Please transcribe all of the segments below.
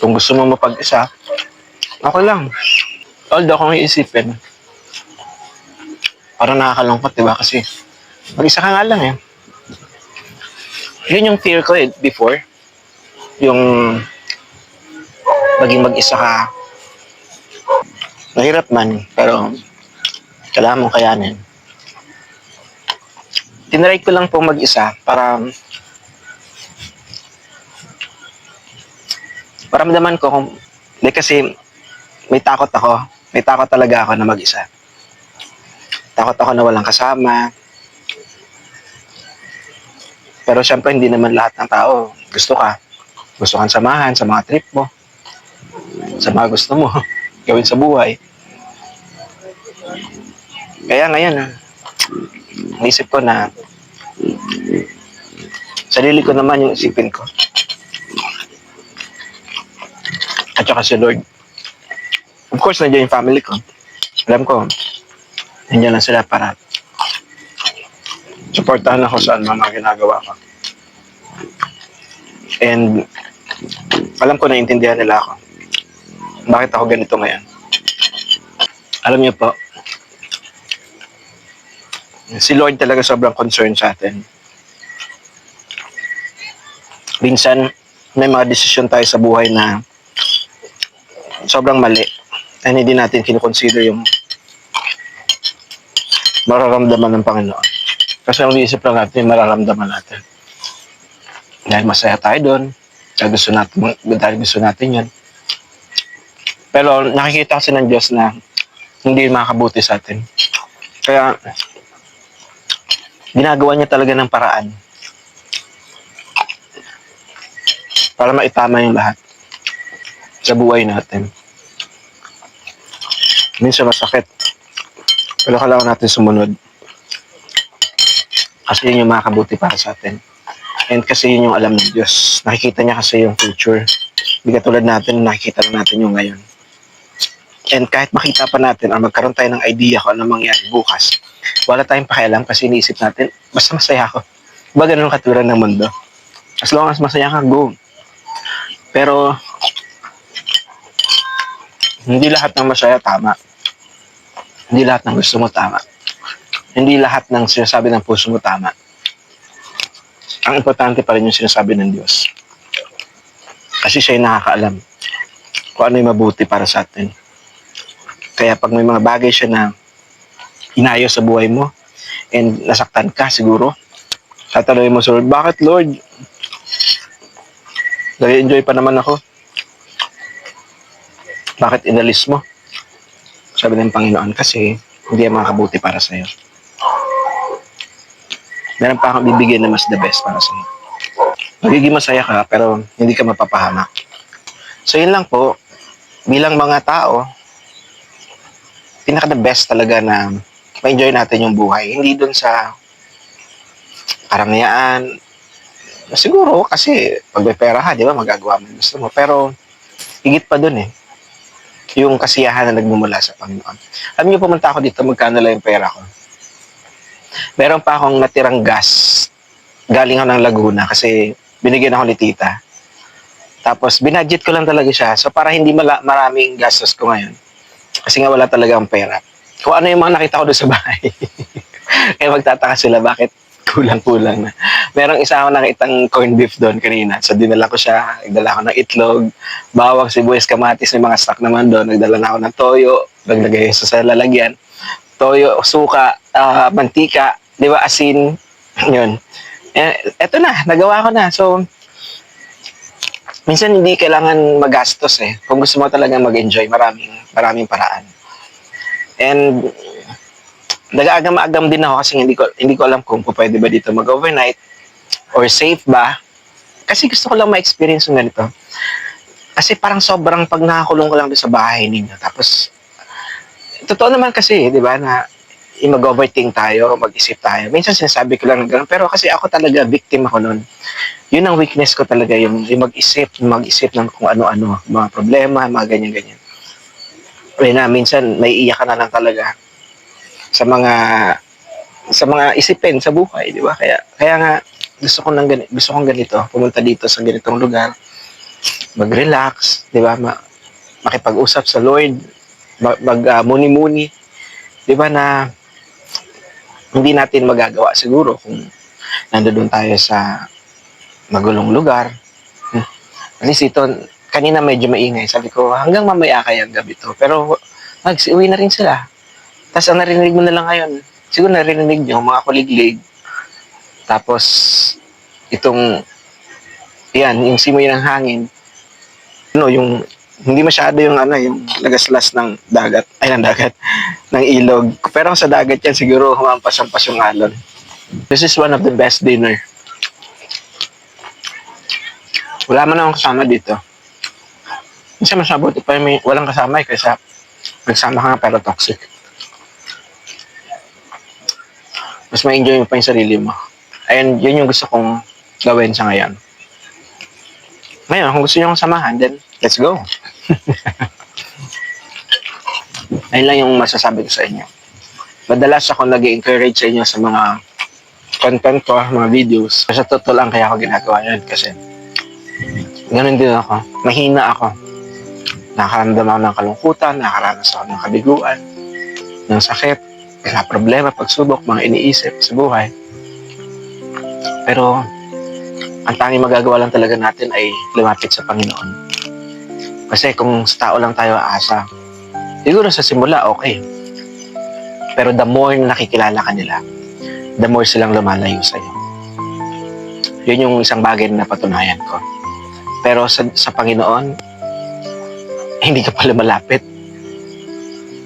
Kung gusto mo mapag-isa, okay lang. Although kung iisipin, parang nakakalungkot, di ba? Kasi mag-isa ka nga lang eh. Yun yung fear ko eh, before. Yung maging mag-isa ka. Mahirap man, pero kailangan mong kayanin. Tinry ko lang po mag-isa para paramdaman ko kung di kasi may takot ako. May takot talaga ako na mag-isa. Takot ako na walang kasama. Pero syempre, hindi naman lahat ng tao gusto ka. Gusto kang samahan sa mga trip mo. Sa mga gusto mo gawin sa buhay. Kaya ngayon, ah, naisip ko na sarili ko naman yung isipin ko. At saka si Lord. Of course, nandiyan yung family ko. Alam ko, nandiyan lang sila para supportahan ako sa mga ginagawa ko. And alam ko na intindihan nila ako. Bakit ako ganito ngayon? Alam niyo po, si Lord talaga sobrang concerned sa atin. Minsan, may mga desisyon tayo sa buhay na sobrang mali and hindi natin kinukonsider yung mararamdaman ng Panginoon. Kasi ang iisip lang natin, mararamdaman natin. Dahil masaya tayo doon, dahil gusto natin, dahil gusto natin yan. Pero nakikita kasi ng Diyos na hindi makakabuti sa atin. Kaya, ginagawa niya talaga ng paraan para maitama yung lahat sa buhay natin. Minsan masakit. Pero kailangan natin sumunod. Kasi yun yung makakabuti para sa atin. And kasi yun yung alam ng Diyos. Nakikita niya kasi yung future. Hindi katulad natin, nakikita lang natin yung ngayon. And kahit makita pa natin or magkaroon tayo ng idea kung ano mangyari bukas, wala tayong pakialam kasi iniisip natin, basta masaya ako. Diba ganun ang katuran ng mundo? As long as masaya ka, go. Pero, hindi lahat ng masaya tama. Hindi lahat ng gusto mo tama. Hindi lahat ng sinasabi ng puso mo tama. Ang importante pa rin yung sinasabi ng Diyos. Kasi siya nakakaalam kung ano yung mabuti para sa atin. Kaya pag may mga bagay siya na inayos sa buhay mo and nasaktan ka siguro, tatanungin mo sa Lord, bakit Lord? Nag-enjoy pa naman ako. Bakit inalis mo? Sabi ng Panginoon, kasi hindi yan makabuti para sa'yo. Meron pa akong bibigyan na mas the best para sa'yo. Magiging masaya ka, pero hindi ka mapapahamak. So, yun lang po. Bilang mga tao, pinaka the best talaga na ma-enjoy natin yung buhay. Hindi dun sa karangyaan. Siguro, kasi pag may pera ka, di ba, magagawa mo yung gusto mo. Pero, higit pa dun eh. Yung kasiyahan na nagmumula sa Panginoon. Alam niyo, pumunta ako dito, magkano lang yung pera ko. Meron pa akong natirang gas. Galing ako ng Laguna kasi binigyan ako ni tita. Tapos, binudget ko lang talaga siya. So, para hindi mala- maraming gastos ko ngayon. Kasi nga wala talaga ang pera. Kung ano yung mga nakita ko doon sa bahay. Kaya magtataka sila bakit kulang-kulang na. Merong isa ako nakitang corned beef doon kanina. So, dinala ko siya. Nagdala ko ng itlog, bawang, sibuyas, kamatis. May mga stock naman doon. Nagdala na ako ng toyo. Naglagay sa sa lalagyan. Toyo, suka, ah, mantika, di ba, asin. Yun. Eh, eto na, nagawa ko na. So, minsan hindi kailangan magastos eh. Kung gusto mo talaga mag-enjoy, maraming, maraming paraan. And, nag-aagam-agam din ako kasi hindi ko, hindi ko alam kung pwede ba dito mag-overnight or safe ba. Kasi gusto ko lang ma-experience yung ganito. Kasi parang sobrang pag nakakulong ko lang doon sa bahay ninyo. Tapos, totoo naman kasi, di ba, na mag-overthink tayo, mag-isip tayo. Minsan sinasabi ko lang gano'n, pero kasi ako talaga, victim ako nun. Yun ang weakness ko talaga, yung, yung mag-isip, mag-isip ng kung ano-ano, mga problema, mga ganyan-ganyan. Kaya na, minsan, may iyak ka na lang talaga sa mga sa mga isipin sa buhay, di ba? Kaya kaya nga gusto ko ng ganito, gusto kong ganito, pumunta dito sa ganitong lugar mag-relax, di ba? Ma- makipag-usap sa Lord, mag, mag ah, di ba na hindi natin magagawa siguro kung nandoon tayo sa magulong lugar. Hmm. At ito, kanina medyo maingay. Sabi ko, hanggang mamaya kaya ang gabi to. Pero mag-uwi na rin sila. Tapos ang narinig mo na lang ngayon, siguro narinig nyo, mga kuliglig. Tapos, itong, yan, yung simoy ng hangin, ano, yung, hindi masyado yung ano, yung nagaslas ng dagat, ay ng dagat, ng ilog. Pero sa dagat yan, siguro humampas-ampas yung alon. This is one of the best dinner. Wala man akong kasama dito. Kasi mas mabuti pa yung may walang kasama eh, kaysa nagsama ka nga pero toxic. Mas ma-enjoy mo pa yung sarili mo. And yun yung gusto kong gawin sa ngayon. Ngayon, kung gusto nyo akong samahan, then let's go. Ayun lang yung masasabi ko sa inyo. Madalas ako nag encourage sa inyo sa mga content ko, mga videos. Sa totoo lang kaya ako ginagawa yun kasi ganun din ako. Mahina ako. Nakakaramdam ako ng kalungkutan, nakakaranas ako ng kabiguan, ng sakit, mga problema, pagsubok, mga iniisip sa buhay. Pero, ang tanging magagawa lang talaga natin ay lumapit sa Panginoon. Kasi kung sa tao lang tayo aasa, siguro sa simula, okay. Pero the more na nakikilala ka nila, the more silang lumalayo sa'yo. Yun yung isang bagay na napatunayan ko. Pero sa, sa Panginoon, hindi ka pa lumalapit.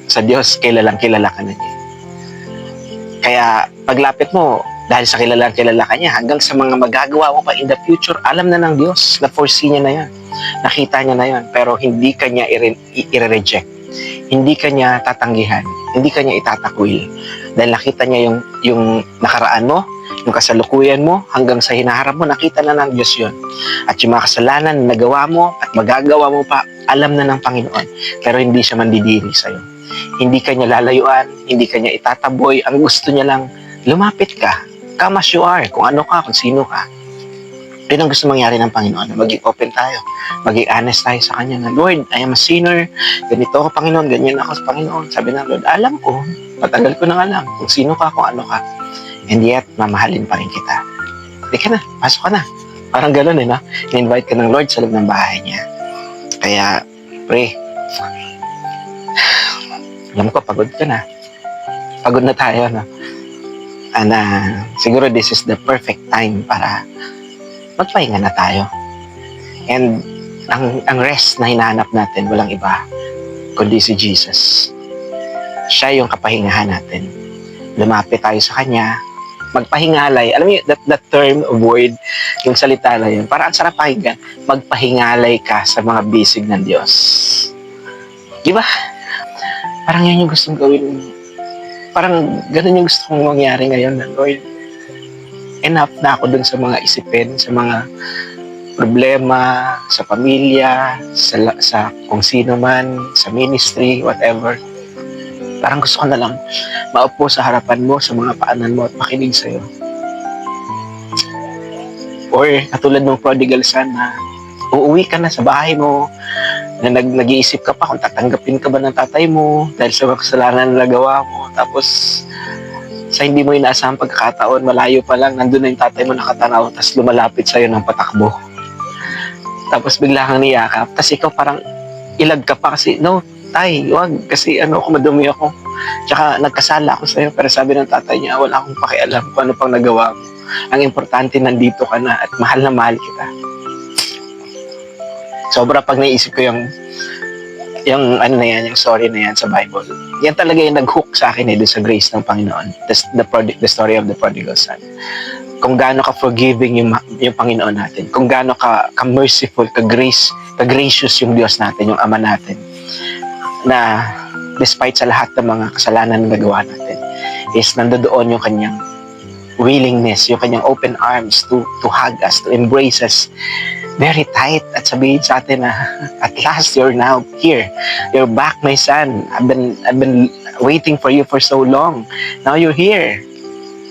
Sa Diyos, kilalang kilala ka na niya. Kaya paglapit mo, dahil sa kilalang kilala ka niya, hanggang sa mga magagawa mo pa in the future, alam na ng Diyos, na-foresee niya na yan. Nakita niya na yan, pero hindi ka niya i-reject. Hindi ka niya tatanggihan. Hindi ka niya itatakwil. Dahil nakita niya yung, yung nakaraan mo, yung kasalukuyan mo, hanggang sa hinaharap mo, nakita na ng Diyos yun. At yung mga kasalanan na nagawa mo at magagawa mo pa, alam na ng Panginoon. Pero hindi siya mandidiri sa'yo. Hindi ka niya lalayuan, hindi ka niya itataboy. Ang gusto niya lang, lumapit ka. Come as you are, kung ano ka, kung sino ka. Yun ang gusto mangyari ng Panginoon, na maging open tayo, maging honest tayo sa Kanya na, Lord, I am a sinner, ganito ako, Panginoon, ganyan ako sa Panginoon. Sabi ng Lord, alam ko, matagal ko nang alam kung sino ka, kung ano ka. And yet, mamahalin pa rin kita. Hindi ka na, pasok ka na. Parang gano'n eh, no? In-invite ka ng Lord sa loob ng bahay niya. Kaya, pre, alam ko, pagod ka na. Pagod na tayo, no? And uh, siguro this is the perfect time para magpahinga na tayo. And ang, ang rest na hinahanap natin, walang iba, kundi si Jesus. Siya yung kapahingahan natin. Lumapit tayo sa Kanya, magpahingalay. Alam yun, that, that term of word, yung salita na yun, para ang sarap pakinggan, magpahingalay ka sa mga bisig ng Diyos. Di ba? Parang yan yung gustong gawin. Parang ganun yung gusto kong mangyari ngayon na, Lord, enough na ako dun sa mga isipin, sa mga problema, sa pamilya, sa, sa kung sino man, sa ministry, whatever. Parang gusto ko na lang maupo sa harapan mo, sa mga paanan mo at makinig sa'yo. Or katulad ng prodigal son na uuwi ka na sa bahay mo, na nag nag-iisip ka pa kung tatanggapin ka ba ng tatay mo dahil sa kasalanan na nagawa mo. Tapos, sa hindi mo inaasahang pagkakataon, malayo pa lang, nandun na yung tatay mo nakatanaw, tapos lumalapit sa'yo ng patakbo. Tapos bigla kang niyakap, tapos ikaw parang ilag ka pa kasi, no, tay, wag, kasi ano ako, madumi ako. Tsaka nagkasala ako sa'yo, pero sabi ng tatay niya, wala akong pakialam kung ano pang nagawa mo. Ang importante, nandito ka na at mahal na mahal kita. Sobra pag naisip ko yung yung ano na yan, yung story na yan sa Bible. Yan talaga yung nag-hook sa akin eh, sa grace ng Panginoon. The, the, prodi- the story of the prodigal son. Kung gaano ka forgiving yung, yung Panginoon natin. Kung gaano ka, ka merciful, ka grace, ka gracious yung Diyos natin, yung Ama natin. Na despite sa lahat ng mga kasalanan na nagawa natin, is nandoon yung kanyang willingness, yung kanyang open arms to to hug us, to embrace us very tight at sabihin sa atin na at last you're now here. You're back, my son. I've been I've been waiting for you for so long. Now you're here.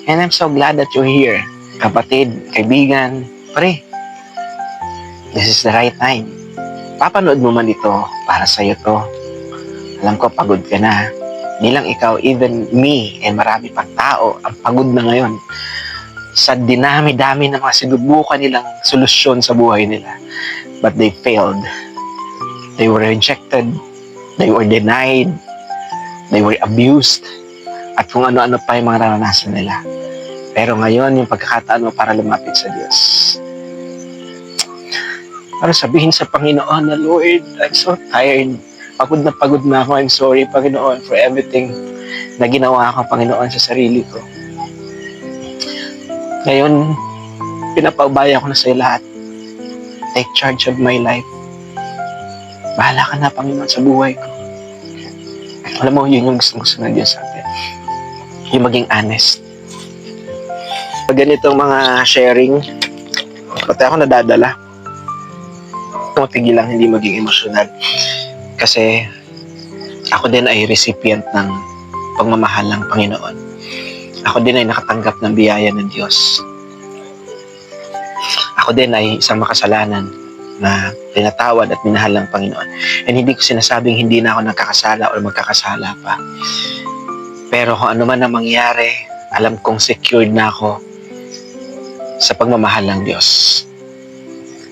And I'm so glad that you're here. Kapatid, kaibigan, pre. This is the right time. napapanood mo man ito, para sa'yo to. Alam ko, pagod ka na. Hindi lang ikaw, even me and marami pang tao, ang pagod na ngayon sa dinami-dami ng mga sinubukan nilang solusyon sa buhay nila. But they failed. They were rejected. They were denied. They were abused. At kung ano-ano pa yung mga naranasan nila. Pero ngayon, yung pagkakataon mo para lumapit sa Diyos. Para sabihin sa Panginoon na, Lord, I'm so tired. Pagod na pagod na ako. I'm sorry, Panginoon, for everything na ginawa ko, Panginoon, sa sarili ko. Ngayon, pinapaubaya ko na sa lahat. Take charge of my life. Bahala ka na, Panginoon, sa buhay ko. Alam mo, yun yung gusto-gusto ng Diyos sa atin. Yung maging honest. Pag ganitong mga sharing, pati ako nadadala. Tumutigi lang, hindi maging emosyonal. Kasi ako din ay recipient ng pagmamahal ng Panginoon. Ako din ay nakatanggap ng biyaya ng Diyos. Ako din ay isang makasalanan na tinatawad at minahal ng Panginoon. And hindi ko sinasabing hindi na ako nagkakasala o magkakasala pa. Pero kung ano man ang mangyari, alam kong secured na ako sa pagmamahal ng Diyos.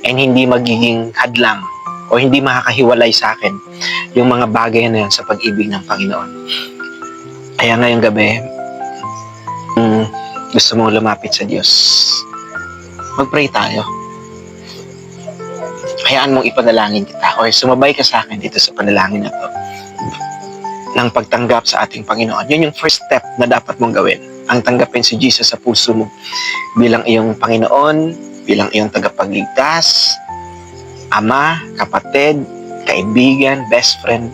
And hindi magiging hadlang o hindi makakahiwalay sa akin yung mga bagay na yan sa pag-ibig ng Panginoon. Kaya ngayong gabi, gusto mong lumapit sa Diyos, mag-pray tayo. Hayaan mong ipanalangin kita or sumabay ka sa akin dito sa panalangin na to ng pagtanggap sa ating Panginoon. Yun yung first step na dapat mong gawin. Ang tanggapin si Jesus sa puso mo bilang iyong Panginoon, bilang iyong tagapagligtas, ama, kapatid, kaibigan, best friend,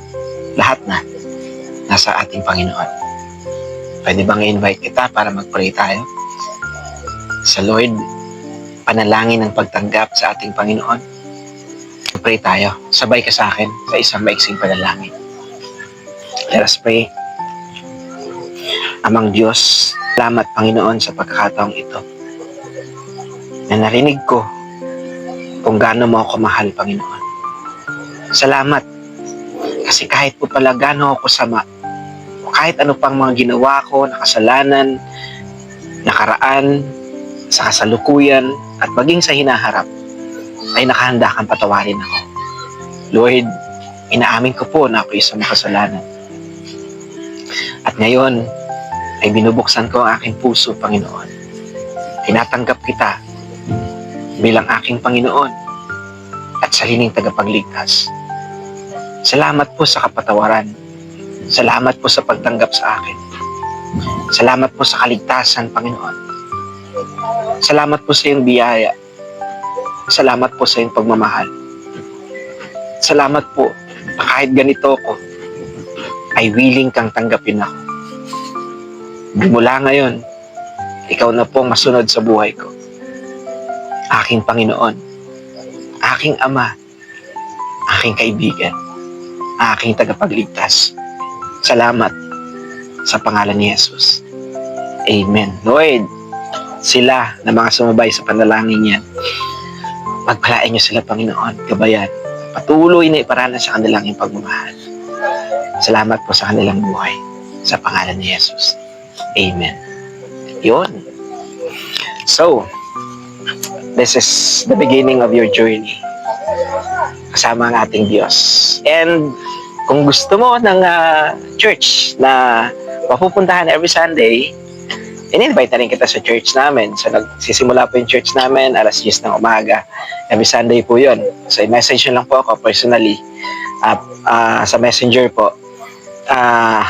lahat na nasa ating Panginoon. Pwede bang i-invite kita para mag-pray tayo? Sa Lord, panalangin ng pagtanggap sa ating Panginoon. Pray tayo. Sabay ka sa akin sa isang maiksing panalangin. Let us pray. Amang Diyos, salamat Panginoon sa pagkakataong ito. Na narinig ko kung gaano mo ako mahal, Panginoon. Salamat. Kasi kahit po pala gaano ako sama, kahit ano pang mga ginawa ko, nakasalanan, nakaraan, sa kasalukuyan, at maging sa hinaharap, ay nakahanda kang patawarin ako. Lord, inaamin ko po na ako isang makasalanan. At ngayon, ay binubuksan ko ang aking puso, Panginoon. Tinatanggap kita bilang aking Panginoon at sariling tagapagligtas. Salamat po sa kapatawaran. Salamat po sa pagtanggap sa akin. Salamat po sa kaligtasan, Panginoon. Salamat po sa iyong biyaya. Salamat po sa iyong pagmamahal. Salamat po na kahit ganito ako, ay willing kang tanggapin ako. Mula ngayon, ikaw na po ang masunod sa buhay ko. Aking Panginoon, aking Ama, aking kaibigan, aking tagapagligtas. Salamat sa pangalan ni Jesus. Amen. Lord, sila na mga sumabay sa panalangin niyan, pagpalain niyo sila, Panginoon, gabayan. Patuloy na iparanas sa kanilang yung pagmamahal. Salamat po sa kanilang buhay. Sa pangalan ni Jesus. Amen. Yun. So, this is the beginning of your journey. Kasama ang ating Diyos. And kung gusto mo ng ah, church na mapupuntahan every Sunday, in-invite na rin kita sa church namin. So, nagsisimula po yung church namin alas 10 ng umaga. Every Sunday po yun. So, i-message nyo lang po ako personally ah, ah, sa messenger po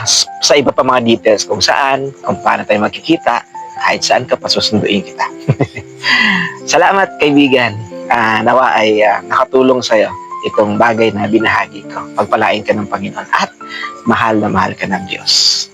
s- sa iba pa mga details kung saan, kung paano tayo magkikita, kahit saan ka pa susunduin kita. Salamat kaibigan. Ah, nawa ay ah, nakatulong sa'yo itong bagay na binahagi ko. Pagpalain ka ng Panginoon at mahal na mahal ka ng Diyos.